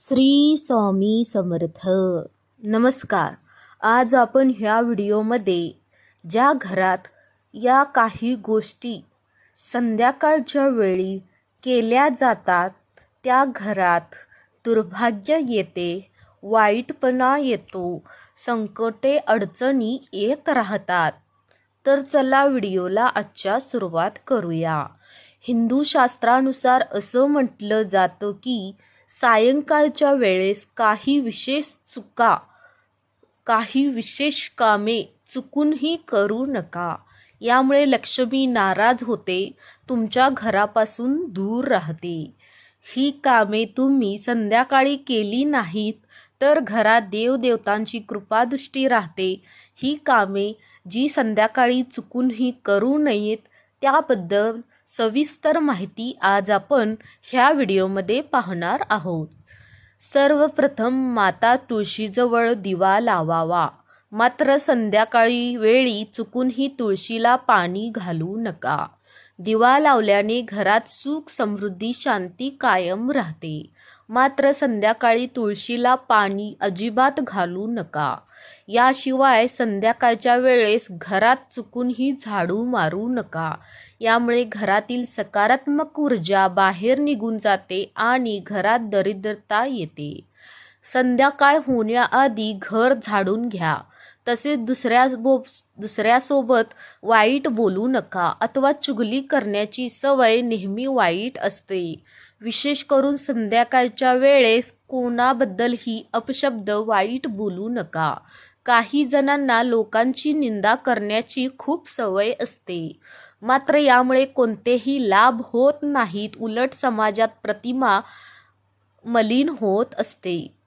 श्री स्वामी समर्थ. नमस्कार. आज आपण ह्या व्हिडिओमध्ये ज्या घरात या काही गोष्टी संध्याकाळच्या वेळी केल्या जातात त्या घरात दुर्भाग्य येते वाईटपणा येतो संकटे अडचणी येत राहतात. तर चला व्हिडिओला आजच्या सुरुवात करूया. हिंदू शास्त्रानुसार असं म्हटलं जातं की सायंकाळच्या वेळेस काही विशेष चुका काही विशेष कामे चुकूनही करू नका. यामुळे लक्ष्मी नाराज होते तुमच्या घरापासून दूर राहते. ही कामे तुम्ही संध्याकाळी केली नाहीत तर घरात देवदेवतांची कृपादृष्टी राहते. ही कामे जी संध्याकाळी चुकूनही करू नयेत त्याबद्दल सविस्तर माहिती आज आपण ह्या व्हिडिओमध्ये पाहणार आहोत. सर्वप्रथम माता तुळशीजवळ दिवा लावावा. मात्र संध्याकाळी वेळी चुकूनही तुळशीला पाणी घालू नका. दिवा लावल्याने घरात सुख समृद्धी शांती कायम राहते. मात्र संध्याकाळी तुळशीला पाणी अजिबात घालू नका. याशिवाय संध्याकाळच्या वेळेस घरात चुकूनही झाडू मारू नका. यामुळे घरातील सकारात्मक ऊर्जा बाहेर निघून जाते आणि घरात दरिद्रता येते. संध्याकाळ होण्याआधी घर झाडून घ्या. तसेच दुसऱ्या बो दुसऱ्यासोबत वाईट बोलू नका अथवा चुगली करण्याची सवय नेहमी वाईट असते. विशेष करून संध्याकाळच्या वेळेस कोणाबद्दलही अपशब्द वाईट बोलू नका. काही जणांना लोकांची निंदा करण्याची खूप सवय असते. मात्र यामुळे कोणतेही लाभ होत नाहीत. उलट समाजात प्रतिमा मलिन होत असते.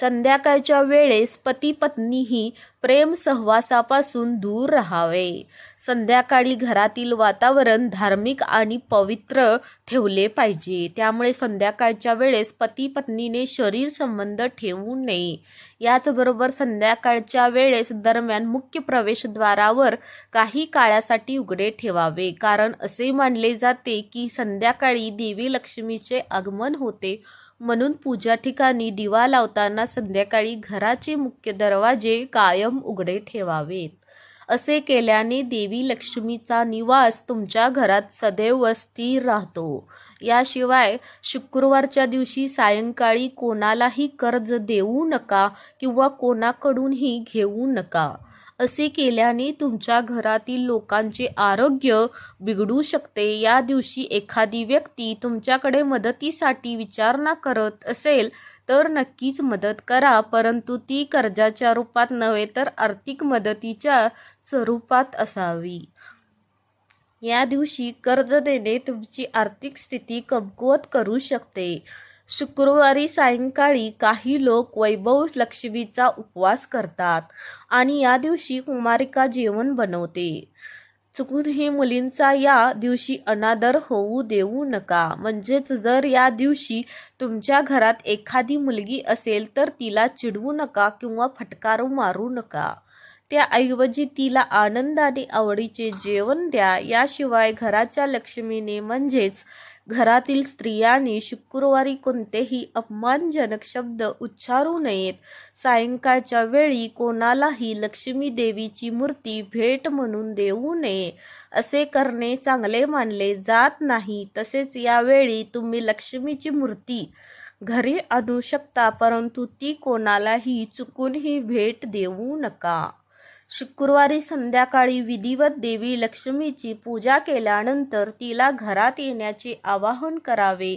संध्याकाळच्या वेळेस पती पत्नीही प्रेम सहवासापासून दूर राहावे. संध्याकाळी घरातील वातावरण धार्मिक आणि पवित्र ठेवले पाहिजे. त्यामुळे संध्याकाळच्या वेळेस पती पत्नीने शरीर संबंध ठेवू नये. याचबरोबर संध्याकाळच्या वेळेस दरम्यान मुख्य प्रवेशद्वारावर काही काळासाठी उघडे ठेवावे. कारण असे मानले जाते की संध्याकाळी देवी लक्ष्मीचे आगमन होते. म्हणून पूजा ठिकाणी दिवा लावताना संध्याकाळी घराचे मुख्य दरवाजे कायम उघडे ठेवावेत. असे केल्याने देवी लक्ष्मीचा निवास तुमच्या घरात सदैव स्थिर राहतो. याशिवाय शुक्रवारच्या दिवशी सायंकाळी कोणालाही कर्ज देऊ नका किंवा कोणाकडूनही घेऊ नका. असे केल्याने तुमच्या घरातील लोकांचे आरोग्य बिघडू शकते. या दिवशी एखादी व्यक्ती तुमच्याकडे मदतीसाठी विचारणा करत असेल तर नक्कीच मदत करा परंतु ती कर्जाच्या रूपात नव्हे तर आर्थिक मदतीच्या स्वरूपात असावी. या दिवशी कर्ज देणे तुमची आर्थिक स्थिती कमकुवत करू शकते. शुक्रवारी सायंकाळी काही लोक वैभव लक्ष्मीचा उपवास करतात आणि या दिवशी कुमारिका जेवण बनवते. चुकूनही मुलींचा या दिवशी अनादर होऊ देऊ नका. म्हणजेच जर या दिवशी तुमच्या घरात एखादी मुलगी असेल तर तिला चिडवू नका किंवा फटकारू मारू नका. त्याऐवजी तिला आनंदाने आवडीचे जेवण द्या. याशिवाय घराच्या लक्ष्मीने म्हणजेच घरातील स्त्रियांनी शुक्रवारी कोणतेही अपमानजनक शब्द उच्चारू नयेत. सायंकाळच्या वेळी कोणालाही लक्ष्मी देवीची मूर्ती भेट म्हणून देऊ नये असे करणे चांगले मानले जात नाही. तसेच यावेळी तुम्ही लक्ष्मीची मूर्ती घरी आणू शकता परंतु ती कोणालाही चुकूनही भेट देऊ नका. शुक्रवारी संध्याकाळी विधिवत देवी लक्ष्मीची पूजा केल्यानंतर तिला घरात येण्याचे आवाहन करावे.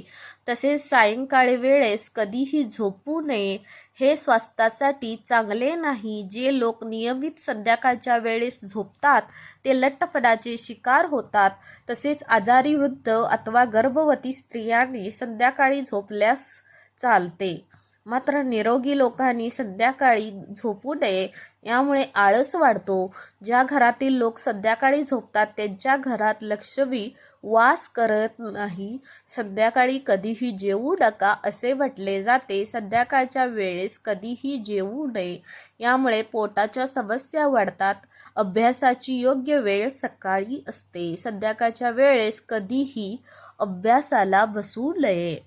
तसेच सायंकाळी वेळेस कधीही झोपू नये. हे स्वास्थ्यासाठी चांगले नाही. जे लोक नियमित संध्याकाळच्या वेळेस झोपतात ते लठ्ठपणाचे शिकार होतात. तसेच आजारी वृद्ध अथवा गर्भवती स्त्रियांनी संध्याकाळी झोपल्यास चालते. मात्र निरोगी लोकांनी संध्याकाळी झोपू नये यामुळे आळस वाढतो. ज्या घरातील लोक संध्याकाळी झोपतात त्यांच्या घरात लक्ष्मी वास करत नाही. संध्याकाळी कधीही जेवू नका असे म्हटले जाते. संध्याकाळच्या वेळेस कधीही जेवू नये. यामुळे पोटाच्या समस्या वाढतात. अभ्यासाची योग्य वेळ सकाळी असते. संध्याकाळच्या वेळेस कधीही अभ्यासाला बसू नये.